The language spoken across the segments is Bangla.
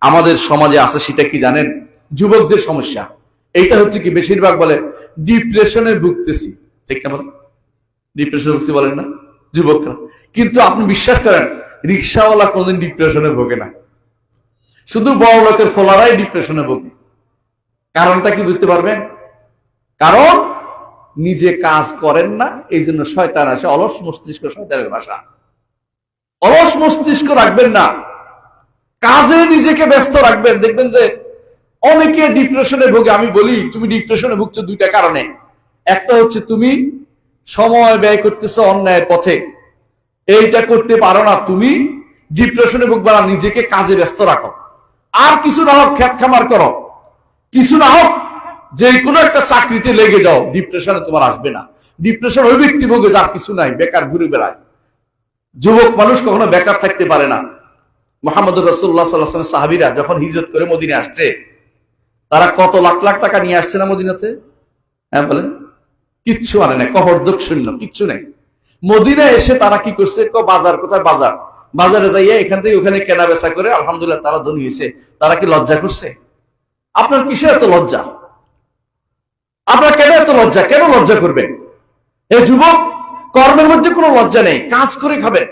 আমাদের সমাজে আছে সেটা কি জানেন? যুবকদের সমস্যা। এইটা হচ্ছে কি বেশিরভাগ বলে ডিপ্রেশনে ভুগতেছি। ঠিক না বলেন ডিপ্রেশনে ভুগছি বলেন না? যুবকরা। কিন্তু আপনি বিশ্বাস করেন, রিক্সাওয়ালা কোনদিন ডিপ্রেশনে ভোগে না। শুধু বড় লোকের ফোলারাই ডিপ্রেশনে ভোগে। কারণটা কি বুঝতে পারবেন? কারণ নিজে কাজ করেন না, এই জন্য শয়তান আসে। অলস মস্তিষ্ক শয়তানের ভাষা। অলস মস্তিষ্ক রাখবেন না। কাজে নিজেকে ব্যস্ত রাখবেন। দেখবেন যে অনেকে ডিপ্রেশনে ভোগে। আমি বলি, তুমি ডিপ্রেশনে ভুগছো দুইটা কারণে। একটা হচ্ছে তুমি সময় ব্যয় করতেছো অন্যায়ের পথে। এইটা করতে পারো না তুমি, ডিপ্রেশনে ভুগবা না, নিজেকে কাজে ব্যস্ত রাখো। আর কিছু না হোক, খ্যাত খামার করো। কিছু না হোক যে কোনো একটা চাকরিতে লেগে যাও, ডিপ্রেশনে তোমার আসবে না। ডিপ্রেশন ওই ব্যক্তি ভোগে যার কিছু নাই, বেকার ঘুরে বেড়ায়। যুবক মানুষ কখনো বেকার থাকতে পারে না। মোহাম্মদ রসুল্লাহ সাল্লাহ সাহাবিরা যখন হিজরত করে মদিনে আসছে, তারা কত লাখ লাখ টাকা নিয়ে আসছে না মদিনাতে? হ্যাঁ বলেন। কিচ্ছু আনে না কহরদক শূন্য, কিচ্ছু নেই। মদিনা এসে তারা কি করছে? বাজার, কোথায়? বাজার। বাজারে যাইয়া এখান থেকে ওখানে কেনা বেচা করে আলহামদুলিল্লাহ তারা ধনী হয়েছে। তারা কি লজ্জা করছে? আপনার কিসের এত লজ্জা? আপনার কেন এত লজ্জা? কেন লজ্জা করবেন এ যুবক, কর্মের মধ্যে কোনো লজ্জা নেই। কাজ করে খাবেন।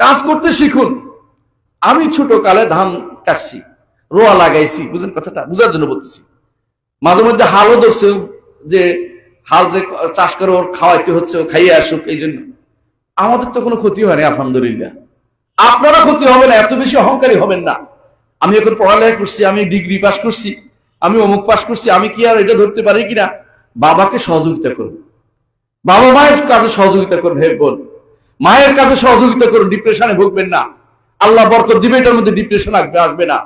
কাজ করতে শিখুন। আমি ছোট কালে ধান কাটছি, রোয়া লাগাইছি, বুঝলেন কথাটা? বুঝার জন্য বলতেছি। মাঝে মধ্যে হালও ধরছে, যে হাল যে চাষ করে ওর খাওয়াইতে হচ্ছে খাইয়ে আসুক, এই জন্য। আমাদের তো কোনো ক্ষতি হয়নি, আলহামদুলিল্লাহ। আপনারা ক্ষতি হবে না, এত বেশি অহংকারী হবেন না। আমি এখন পড়ালেখা করছি, আমি ডিগ্রি পাস করছি, আমি অমুক পাস করছি, আমি কি আর এটা ধরতে পারি কিনা? বাবাকে সহযোগিতা করুন। বাবা মায়ের কাজে সহযোগিতা করুন, হে বোন। মায়ের কাজে সহযোগিতা করুন ডিপ্রেশনে ভুগবেন না। আল্লাহ বরকত দিবে, এটার মধ্যে ডিপ্রেশন আসবে আসবে না।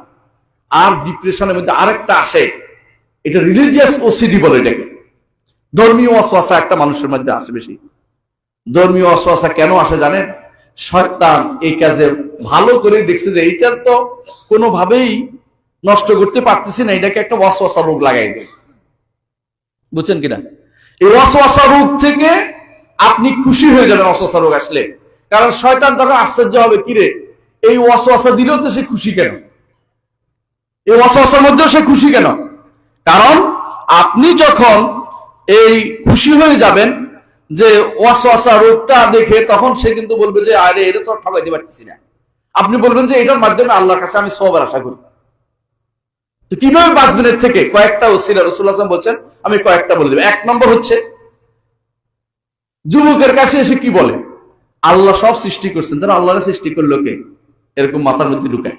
আর ডিপ্রেশনের মধ্যে আরেকটা আসে, এটা রিলিজিয়াস ওসিডি বলে এটাকে। ধর্মীয় অশ্বাসা একটা মানুষের মধ্যে আসে বেশি। ধর্মীয় অশ্বাসা কেন আসে জানেন? শয়তান এই কাজে ভালো করে দেখছে যে এইটার তো কোনোভাবেই নষ্ট করতে পারতেছি না, এটাকে একটা অশ্বাসা রোগ লাগাই দেয়। বুঝছেন কিনা? এই অশ্বাসা রোগ থেকে আপনি খুশি হয়ে যাবেন অশ্বাসা রোগ আসলে। কারণ শয়তান তখন আশ্চর্য হবে, কিরে? এই অশ্বাসা দিলেও তো সে খুশি কেন? এই অশ্বাসার মধ্যেও সে খুশি কেন? কারণ আপনি যখন এই খুশি হয়ে যাবেন যে ওয়াসওয়াসা রোগটা দেখে, তখন সে কিন্তু বলবে যে, আরে, এটা তো ঠকাইতে পারতেছি না। আপনি বলবেন যে, এটার মাধ্যমে আল্লাহর কাছে আমি সবার আশা করি। তো কীভাবে বাঁচবেন এর থেকে? কয়েকটা ওসিলা রসুল্লাহ আসলাম বলছেন, আমি কয়েকটা বলে দেবো। এক নম্বর হচ্ছে, যুবকের কাছে এসে কি বলে? আল্লাহ সব সৃষ্টি করছেন। তারা আল্লাহরা সৃষ্টি করল কে? এরকম মাথার মধ্যে ঢুকায়।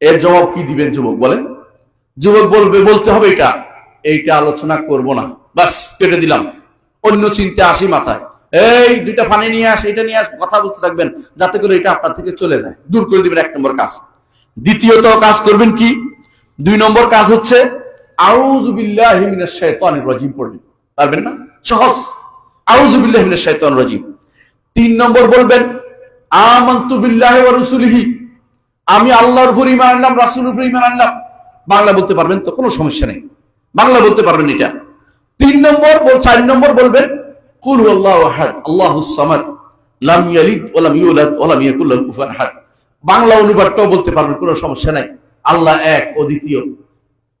এর জবাব কি দিবেন যুবক বলেন? যুবক বলবে, বলতে হবে এটা। এইটা আলোচনা করব না। বাস, কেটে দিলাম। অন্য চিন্তা আসি মাথায়। এই, দুইটা পানি নিয়ে আস এটা নিয়ে আস, কথা বলতে থাকবেন, যাতে করে এটা আপনার থেকে চলে যায়। দূর করে দিবেন এক নম্বর কাজ। দ্বিতীয়ত কাজ করবেন কি? দুই নম্বর কাজ হচ্ছে পারবেন না? সহজ। আউজুবিল্লাহ রাজিম। তিন নম্বর বলবেন আমি আল্লাহর উপর ঈমান আনলাম, রাসূলের উপর ঈমান আনলাম। বাংলা বলতে পারবেন তো? কোনো সমস্যা নেই। বাংলা বলতে পারবেন এটা। তিন নম্বর চার নম্বর বলবেন বাংলা অনুবাদটাও বলতে পারবেন, কোনো সমস্যা নাই। আল্লাহ এক ও দ্বিতীয়।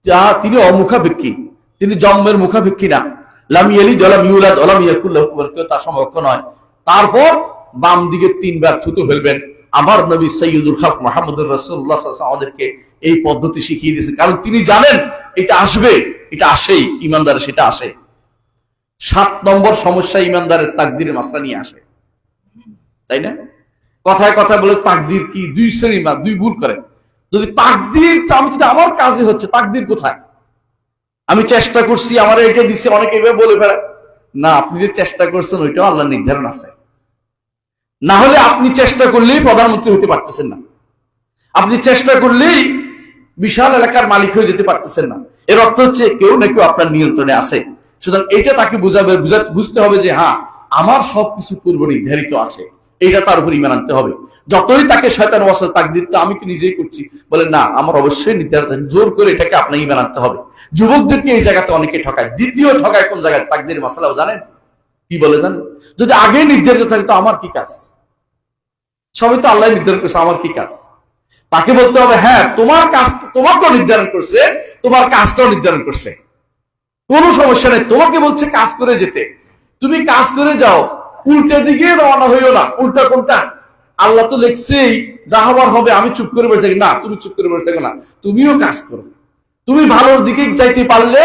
যা তিনি অমুখাপেক্ষী, তিনি জন্মের মুখাপেক্ষী না। লাম ইয়ালিদ ইউলাদ ওয়া লাম ইয়াকুল লাহু কেউ তার সমকক্ষ নয়। তারপর বাম দিকে তিনবার থুতু ফেলবেন। আমার নবী সৈয়দুল খাফ মোহাম্মদুর রসুল্লাহ আমাদেরকে এই পদ্ধতি শিখিয়ে দিয়েছে। কারণ তিনি জানেন এটা আসবে, এটা আসেই, ইমানদারে সেটা আসে। সাত নম্বর সমস্যা ইমানদারের তাকদিরের মাসলা নিয়ে আসে। তাই না? কথায় কথায় বলে তাকদির কি? দুই শ্রেণি মা দুই ভুল করে যদি তাকদির আমি যদি আমার কাজে হচ্ছে, তাকদির কোথায়? আমি চেষ্টা করছি, আমার এটা দিচ্ছে অনেকে এভাবে বলে ফেলে না, আপনি যে চেষ্টা করছেন, ওইটাও আল্লাহ নির্ধারণ আছে। না হলে আপনি চেষ্টা করলেই প্রধানমন্ত্রী হতে পারতেছেন না। আপনি চেষ্টা করলেই বিশাল এলাকার মালিক হয়ে যেতে পারতেছেন না। এর অর্থ হচ্ছে কেউ না কেউ আপনার নিয়ন্ত্রণে আছে। সুতরাং এটা তাকে বুঝাবে বুঝতে হবে যে হ্যাঁ আমার সবকিছু পূর্ব নির্ধারিত আছে। এইটা তার উপর ইমান আনতে হবে। যতই তাকে শয়তান ওয়াসা তাক দিতে আমি তো নিজেই করছি। বলে না, আমার অবশ্যই নির্ধারিত। জোর করে এটাকে আপনার ইমান আনতে হবে। যুবকদেরকে এই জায়গাতে অনেকে ঠকায়। দ্বিতীয় ঠকায় কোন জায়গায়? তাকদের মশলাও জানেন? কি বলে জানেন যদি আগে নির্ধারিত থাকে, তো আমার কি কাজ? সবাই তো আল্লাহ নির্ধারণ করেছে, আমার কি কাজ? তাকে বলতে হবে হ্যাঁ তোমার কাজ, তোমাকেও নির্ধারণ করছে, তোমার কাজটাও নির্ধারণ করছে। কোনো সমস্যা নেই, তোমাকে বলছে কাজ করে যেতে। তুমি কাজ করে যাও, উল্টা দিকে রওনা হইও না। উল্টা কোনটা? আল্লাহ তো লিখছেই, যা হবার হবে, আমি চুপ করে বসে থাকি। না, তুমি চুপ করে বসে থাকো না, তুমিও কাজ করো। তুমি ভালোর দিকে যাইতে পারলে,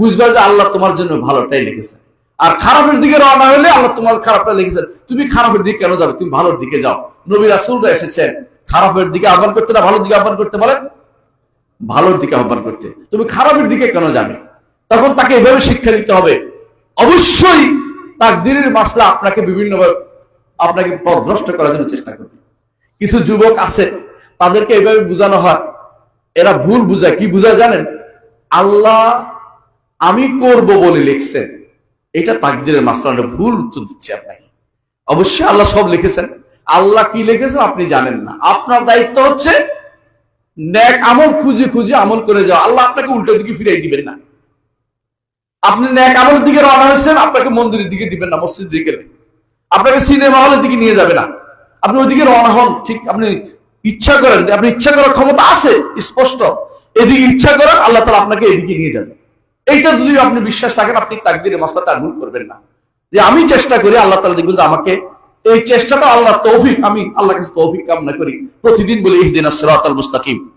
বুঝবা যে আল্লাহ তোমার জন্য ভালোটাই লিখেছে। আর খারাপের দিকে রওনা হলে আল্লাহ তোমার খারাপটা লিখেছেন। তুমি খারাপের দিকে কেন যাবে? তুমি ভালোর দিকে যাও। নবী রাসুলরা এসেছেন। খারাপের দিকে আহ্বান করতে না, ভালোর দিকে আহ্বান করতে বলেন? ভালোর দিকে আহ্বান করতে। তুমি খারাপের দিকে কেন যাবে? তখন তাকে এভাবে শিক্ষা দিতে হবে। অবশ্যই তাকদিরের মাসলা আপনাকে বিভিন্নভাবে আপনাকে পথভ্রষ্ট করার জন্য চেষ্টা করবে। কিছু যুবক আছে, তাদেরকে এভাবে বোঝানো হয়। এরা ভুল বুঝায়। কি বুঝায় জানেন? আল্লাহ আমি করব বলে লিখছেন। এটা তাকদিরের মাসলা আমরা ভুল উত্তর দিচ্ছি আপনাকে। অবশ্যই আল্লাহ সব লিখেছেন। আল্লাহ কি লিখেছেন আপনি জানেন না। আপনার দায়িত্ব হচ্ছে ন্যাক আমল খুঁজে খুঁজে আমল করে যাও আল্লাহ আপনাকে উল্টো দিকে ফিরিয়ে দিবেন না। আপনি ন্যাক আমলের দিকে রওনা হয়েছেন, আপনাকে মন্দিরের দিকে দিবেন না মসজিদ দিকে আপনাকে সিনেমা হলের দিকে নিয়ে যাবে না। আপনি ওইদিকে রওনা হন, ঠিক আপনি ইচ্ছা করেন আপনি ইচ্ছা করার ক্ষমতা আছে, স্পষ্ট। এদিকে ইচ্ছা করেন, আল্লাহ তালা আপনাকে এদিকে নিয়ে যাবে। এইটা যদি আপনি বিশ্বাস থাকেন, আপনি তাকদিরে মাসলা তার ভুল করবেন না। যে আমি চেষ্টা করি, আল্লাহ তালা দেখবেন যে আমাকে এই চেষ্টাটা আল্লাহ তৌফিক, আমি আল্লাহ কাছে তৌফিক কামনা করি। প্রতিদিন বলি ইহদিন সিরাতাল মুস্তাকিম।